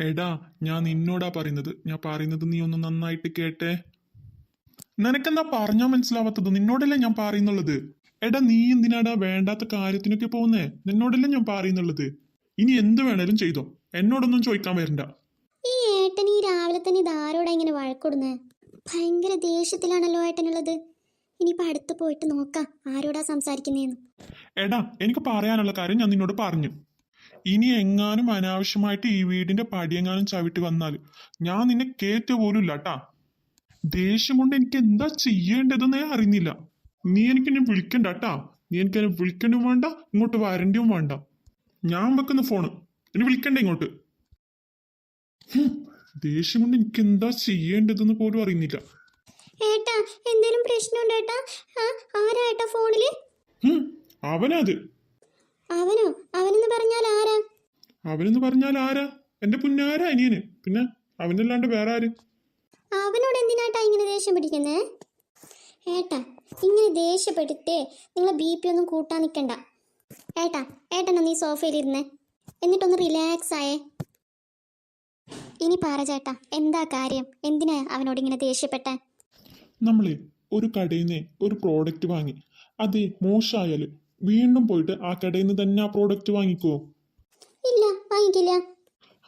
എടാ ഞാൻ നിന്നോടാ പറയുന്നത്. ഞാൻ പറയുന്നത് നീ ഒന്ന് നന്നായിട്ട് കേട്ടെ. നിനക്കെന്താ പറഞ്ഞാ മനസ്സിലാവാത്തത്? നിന്നോടല്ലേ ഞാൻ പറയുന്നുള്ളത്? എടാ നീ എന്തിനാടാ വേണ്ടാത്ത കാര്യത്തിനൊക്കെ പോകുന്നേ നിന്നോടല്ലേ ഞാൻ പറയുന്നുള്ളത്? ഇനി എന്ത് വേണേലും ചെയ്തോ. എന്നോടൊന്നും ചോദിക്കാൻ വരണ്ട. ഈ ഏട്ടൻ ഈ രാവിലെ തന്നെ ഇതാരോടാ ഇങ്ങനെ വഴക്കൊടുന്നേ? ഭയങ്കര ദേഷ്യത്തിലാണല്ലോ ഏട്ടനുള്ളത്. ഇനിയിപ്പോ അടുത്ത് പോയിട്ട് നോക്കാം ആരോടാ സംസാരിക്കുന്നേന്ന്. എടാ എനിക്ക് പറയാനുള്ള കാര്യം ഞാൻ നിന്നോട് പറഞ്ഞു. ഇനി എങ്ങാനും അനാവശ്യമായിട്ട് ഈ വീടിന്റെ പടിയെങ്ങാനും ചവിട്ടി വന്നാൽ ഞാൻ നിന്നെ കേറ്റ പോലും ഇല്ലാട്ടാ ദേഷ്യം കൊണ്ട് എനിക്ക് എന്താ ചെയ്യേണ്ടതെന്നേ അറിയുന്നില്ല. നീ എനിക്ക് എന്നെ വിളിക്കണ്ട ട്ടാ നീ എനിക്ക് എന്നെ വിളിക്കണ്ടും വേണ്ട ഇങ്ങോട്ട് വരണ്ടിയും വേണ്ട. ഞാൻ വെക്കുന്ന ഫോണ്. ഇനി വിളിക്കണ്ട ഇങ്ങോട്ട്. ദേഷ്യം കൊണ്ട് എനിക്ക് എന്താ ചെയ്യേണ്ടതെന്ന് പോലും അറിയുന്നില്ല. ഏട്ടാ എന്തേലും പ്രശ്നമുണ്ടോ ഏട്ടാ ആ ആരാ ഏട്ടാ ഫോണിൽ? അവനത്. അവനോ? അവനെന്ന് പറഞ്ഞാൽ ആരാ? അവനെന്ന് പറഞ്ഞാൽ ആരാ? എന്റെ പുന്നാര അനിയന്. പിന്നെ അവനല്ലാണ്ട് വേറെ ആര് അവനോട് എന്തിനാട്ടാ ഇങ്ങനെ ദേഷ്യം പിടിക്കുന്നേ? ഏട്ടാ ഇങ്ങനെ ദേഷ്യപ്പെട്ടിട്ട് നിങ്ങളെ ബി പി ഒന്നും കൂട്ടാൻ നിൽക്കണ്ട. ഏട്ടാ ഏട്ടനാ നീ സോഫയിലിരുന്നേ എന്നിട്ടൊന്ന് റിലാക്സ് ആയേ. ഇനി പറ ചേട്ടാ എന്താ കാര്യം? എന്തിനാ അവനോട് ഇങ്ങനെ ദേഷ്യപ്പെട്ടെ? നമ്മളെ ഒരു കടയിൽ നിന്ന് ഒരു പ്രോഡക്റ്റ് വാങ്ങി. അത് മോശമായാൽ വീണ്ടും പോയിട്ട് ആ കടയിൽ നിന്ന് തന്നെ ആ പ്രോഡക്റ്റ് വാങ്ങിക്കോ. ഇല്ല വാങ്ങിക്കില്ല.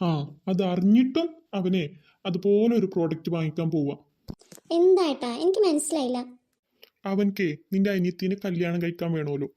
ആ അത് അറിഞ്ഞിട്ടും അവനെ അതുപോലെ ഒരു പ്രോഡക്റ്റ് വാങ്ങിക്കാൻ പോവാ. എന്താട്ടാ എനിക്ക് മനസ്സിലായില്ല. അവൻക്ക് നിന്റെ അനിയത്തിന് കല്യാണം കഴിക്കാൻ വേണമല്ലോ